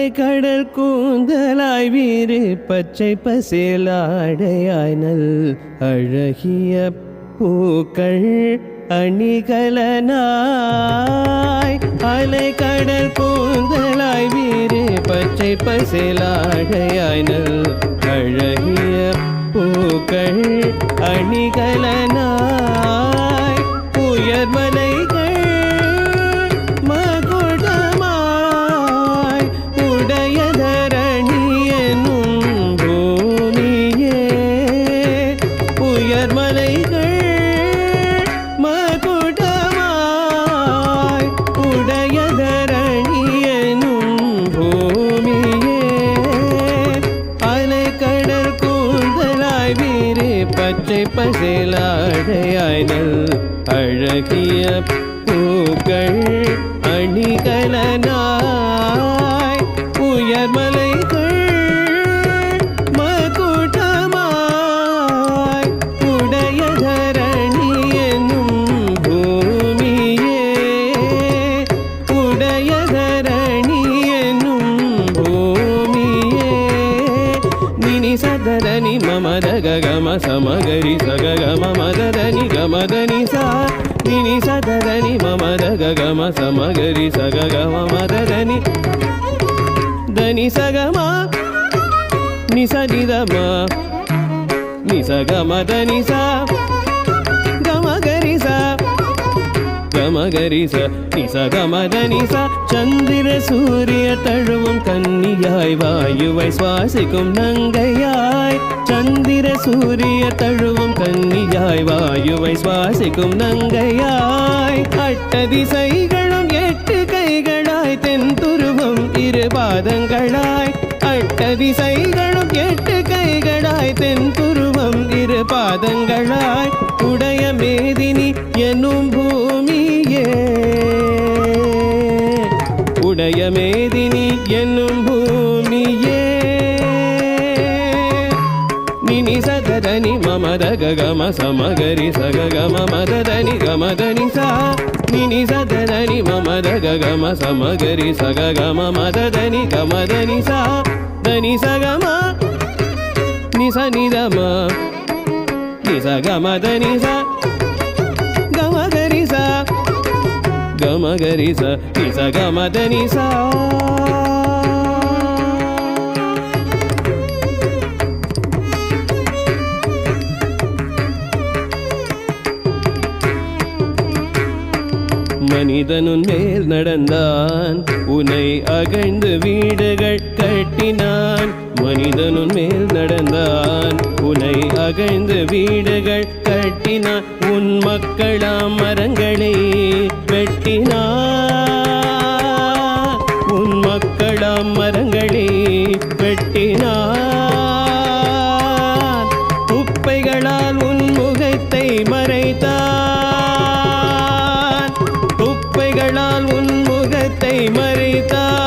அலை கடல் கூந்தலாய் வீறு பச்சை பசேலாடையாய் நல் அழகிய பூக்கள் அணிகலனாய். அலை கடல் கூந்தலாய் வீறு பச்சை பசேலாடையாய் நல் அழகிய பூக்கள் அணிகலனாய். பச்சை பசேலாடையாய் நல் அழகிய பூக்கள் దని మమ దగ గమ సమగరి సగ గమ మదని గమదని సా. దిని సదని మమ దగ గమ సమగరి సగ గమ మదని దని సగమా. నిస నిదమా. నిస గమ దని సా. கமகரிச நிச கமத நிச சந்திர சூரிய தழுவும் கன்னியாய் வாயுவை சுவாசிக்கும் நங்கையாய் சந்திர சூரிய தழுவும் கன்னியாய் வாயுவை சுவாசிக்கும் நங்கையாய் அட்ட திசைகளும் எட்டு கைகளாய் தென் துருவம் இரு பாதங்களாய் அட்ட திசைகளும் எட்டு கைகளாய் தென் துருவம் இரு பாதங்களாய் உடைய దని మమ దగ గమ సమగరి సగ గమ మదని గమ దని సా. నిని సదని మమ దగ గమ సమగరి సగ గమ మదని గమ దని సా. దని సగమ ని స ని గమ ని స గమ దని సా. గమ గరి సా గమ గరి స ని స గమ దని సా. மனிதனுன் மேல் நடந்தான். உனை அகழ்ந்து வீடுகள் கட்டினான். மனிதனுன் மேல் நடந்தான். உனை அகழ்ந்து வீடுகள் கட்டினான். உன் மக்களாம் மரங்களை வெட்டினான். முகத்தை மறைத்தார்